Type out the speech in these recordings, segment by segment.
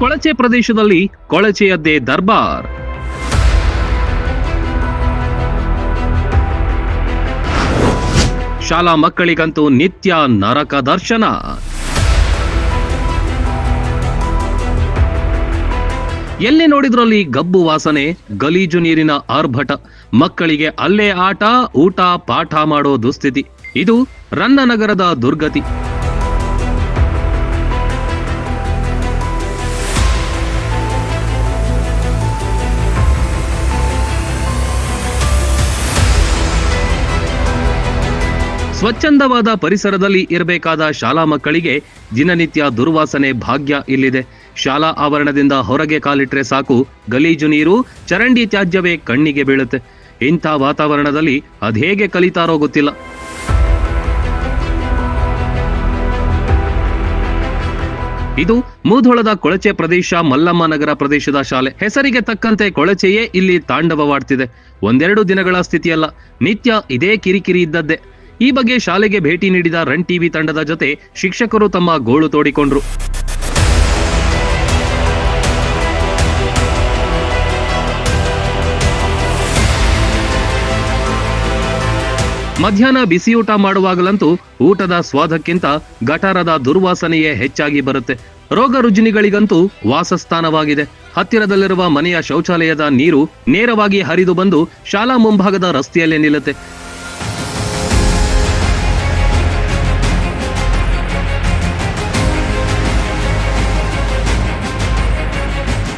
ಕೊಳಚೆ ಪ್ರದೇಶದಲ್ಲಿ ಕೊಳಚೆಯದ್ದೇ ದರ್ಬಾರ್. ಶಾಲಾ ಮಕ್ಕಳಿಗಂತೂ ನಿತ್ಯ ನರಕ ದರ್ಶನ. ಎಲ್ಲಿ ನೋಡಿದ್ರಲ್ಲಿ ಗಬ್ಬು ವಾಸನೆ, ಗಲೀಜು ನೀರಿನ ಆರ್ಭಟ, ಮಕ್ಕಳಿಗೆ ಅಲ್ಲೇ ಆಟ, ಊಟ, ಪಾಠ ಮಾಡೋ ದುಸ್ಥಿತಿ. ಇದು ರನ್ನನಗರದ ದುರ್ಗತಿ. ಸ್ವಚ್ಛಂದವಾದ ಪರಿಸರದಲ್ಲಿ ಇರಬೇಕಾದ ಶಾಲಾ ಮಕ್ಕಳಿಗೆ ದಿನನಿತ್ಯ ದುರ್ವಾಸನೆ ಭಾಗ್ಯ ಇಲ್ಲಿದೆ. ಶಾಲಾ ಆವರಣದಿಂದ ಹೊರಗೆ ಕಾಲಿಟ್ರೆ ಸಾಕು. ಗಲೀಜು ನೀರು, ಚರಂಡಿ ತ್ಯಾಜ್ಯವೇ ಕಣ್ಣಿಗೆ ಬೀಳುತ್ತೆ. ಇಂಥ ವಾತಾವರಣದಲ್ಲಿ ಅದೇಗೆ ಕಲಿತಾರೋ ಗೊತ್ತಿಲ್ಲ. ಇದು ಮೂಧೋಳದ ಕೊಳಚೆ ಪ್ರದೇಶ ಮಲ್ಲಮ್ಮ ನಗರ ಪ್ರದೇಶದ ಶಾಲೆ. ಹೆಸರಿಗೆ ತಕ್ಕಂತೆ ಕೊಳಚೆಯೇ ಇಲ್ಲಿ ತಾಂಡವವಾಡ್ತಿದೆ. ಒಂದೆರಡು ದಿನಗಳ ಸ್ಥಿತಿಯಲ್ಲ. ನಿತ್ಯ ಇದೇ ಕಿರಿಕಿರಿ ಇದ್ದದ್ದೇ. ಈ ಬಗ್ಗೆ ಶಾಲೆಗೆ ಭೇಟಿ ನೀಡಿದ ರನ್ ಟಿವಿ ತಂಡದ ಜೊತೆ ಶಿಕ್ಷಕರು ತಮ್ಮ ಗೋಳು ತೋಡಿಕೊಂಡ್ರು. ಮಧ್ಯಾಹ್ನ ಬಿಸಿಯೂಟ ಮಾಡುವಾಗಲಂತೂ ಊಟದ ಸ್ವಾದಕ್ಕಿಂತ ಗಟಾರದ ದುರ್ವಾಸನೆಯೇ ಹೆಚ್ಚಾಗಿ ಬರುತ್ತೆ. ರೋಗ ರುಜಿನಿಗಳಿಗಂತೂ ವಾಸಸ್ಥಾನವಾಗಿದೆ. ಹತ್ತಿರದಲ್ಲಿರುವ ಮನೆಯ ಶೌಚಾಲಯದ ನೀರು ನೇರವಾಗಿ ಹರಿದು ಬಂದು ಶಾಲಾ ಮುಂಭಾಗದ ರಸ್ತೆಯಲ್ಲೇ ನಿಲ್ಲುತ್ತೆ.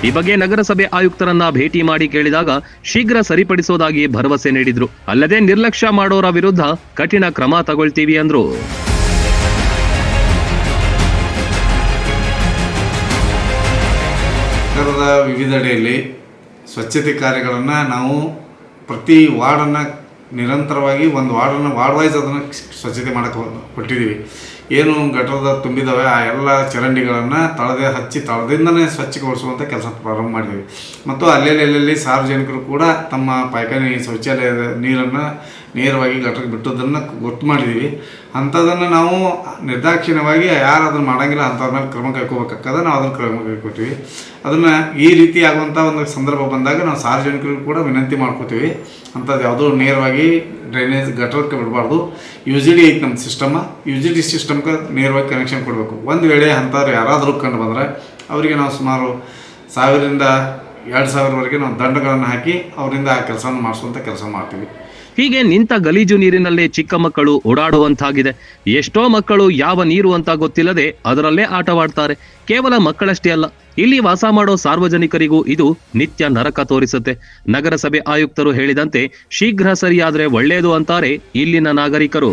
ಈ ಬಗ್ಗೆ ನಗರಸಭೆ ಆಯುಕ್ತರನ್ನ ಭೇಟಿ ಮಾಡಿ ಕೇಳಿದಾಗ ಶೀಘ್ರ ಸರಿಪಡಿಸೋದಾಗಿ ಭರವಸೆ ನೀಡಿದ್ರು. ಅಲ್ಲದೆ ನಿರ್ಲಕ್ಷ್ಯ ಮಾಡೋರ ವಿರುದ್ಧ ಕಠಿಣ ಕ್ರಮ ತಗೊಳ್ತೀವಿ ಅಂದ್ರು. ವಿವಿಧೆಡೆಯಲ್ಲಿ ಸ್ವಚ್ಛತೆ ಕಾರ್ಯಗಳನ್ನು ನಾವು ಪ್ರತಿ ವಾರ್ಡನ್ನು ನಿರಂತರವಾಗಿ ಒಂದು ವಾರ್ಡನ್ನು ವಾರ್ಡ್ ವೈಸ್ ಅದನ್ನು ಸ್ವಚ್ಛತೆ ಮಾಡಕ್ಕೆ ಕೊಟ್ಟಿದ್ದೀವಿ ಏನು ಗಟರದ ತುಂಬಿದಾವೆ, ಆ ಎಲ್ಲ ಚರಂಡಿಗಳನ್ನು ತಳದೆ ಹಚ್ಚಿ ತಳದಿಂದನೇ ಸ್ವಚ್ಛಗೊಳಿಸುವಂಥ ಕೆಲಸ ಪ್ರಾರಂಭ ಮಾಡಿದ್ದೀವಿ ಮತ್ತು ಅಲ್ಲಲ್ಲಿ ಅಲ್ಲಲ್ಲಿ ಸಾರ್ವಜನಿಕರು ಕೂಡ ತಮ್ಮ ಪಾಯ್ಖಾನೆ ಶೌಚಾಲಯದ ನೀರನ್ನು ನೇರವಾಗಿ ಗಟಕ್ಕೆ ಬಿಟ್ಟದನ್ನು ಗೊತ್ತು ಮಾಡಿದ್ದೀವಿ ಅಂಥದ್ದನ್ನು ನಾವು ನಿರ್ದಾಕ್ಷಿಣ್ಯವಾಗಿ ಯಾರು ಅದನ್ನು ಮಾಡಂಗಿಲ್ಲ ಅಂಥವ್ರ ಮೇಲೆ ಕ್ರಮ ಕೈಕೋಬೇಕಾಗ್ತದೆ, ನಾವು ಅದನ್ನು ಕ್ರಮ ಕೈಕೊತೀವಿ ಅದನ್ನು ಈ ರೀತಿ ಆಗುವಂಥ ಒಂದು ಸಂದರ್ಭ ಬಂದಾಗ ನಾವು ಸಾರ್ವಜನಿಕರಿಗೂ ಕೂಡ ವಿನಂತಿ ಮಾಡ್ಕೋತೀವಿ. ಅಂಥದ್ದು ಯಾವುದೋ ನೇರವಾಗಿ ಡ್ರೈನೇಜ್ ಗಟ್ಟರಕ್ಕೆ ಬಿಡಬಾರ್ದು. ಯು ಜಿ ಡಿ ಐತೆ ನಮ್ಮ ಸಿಸ್ಟಮ. ಯು ಜಿ ಡಿ ಸಿಸ್ಟಮ್ಗೆ ನೇರವಾಗಿ ಕನೆಕ್ಷನ್ ಕೊಡಬೇಕು. ಒಂದು ವೇಳೆ ಅಂಥವ್ರು ಯಾರಾದರೂ ಕಂಡು ಬಂದರೆ ಅವರಿಗೆ ನಾವು ಸುಮಾರು ಸಾವಿರದಿಂದ ಎರಡು ಸಾವಿರವರೆಗೆ ನಾವು ದಂಡಗಳನ್ನು ಹಾಕಿ ಅವರಿಂದ ಆ ಕೆಲಸವನ್ನು ಮಾಡಿಸುವಂಥ ಕೆಲಸ ಮಾಡ್ತೀವಿ. ಹೀಗೆ ನಿಂತ ಗಲೀಜು ನೀರಿನಲ್ಲೇ ಚಿಕ್ಕ ಮಕ್ಕಳು ಓಡಾಡುವಂತಾಗಿದೆ. ಎಷ್ಟೋ ಮಕ್ಕಳು ಯಾವ ನೀರು ಅಂತ ಗೊತ್ತಿಲ್ಲದೆ ಅದರಲ್ಲೇ ಆಟವಾಡ್ತಾರೆ. ಕೇವಲ ಮಕ್ಕಳಷ್ಟೇ ಅಲ್ಲ, ಇಲ್ಲಿ ವಾಸ ಮಾಡೋ ಸಾರ್ವಜನಿಕರಿಗೂ ಇದು ನಿತ್ಯ ನರಕ ತೋರಿಸುತ್ತೆ. ನಗರಸಭೆ ಆಯುಕ್ತರು ಹೇಳಿದಂತೆ, ಶೀಘ್ರ ಸರಿಯಾದ್ರೆ ಒಳ್ಳೆಯದು ಅಂತಾರೆ ಇಲ್ಲಿನ ನಾಗರಿಕರು.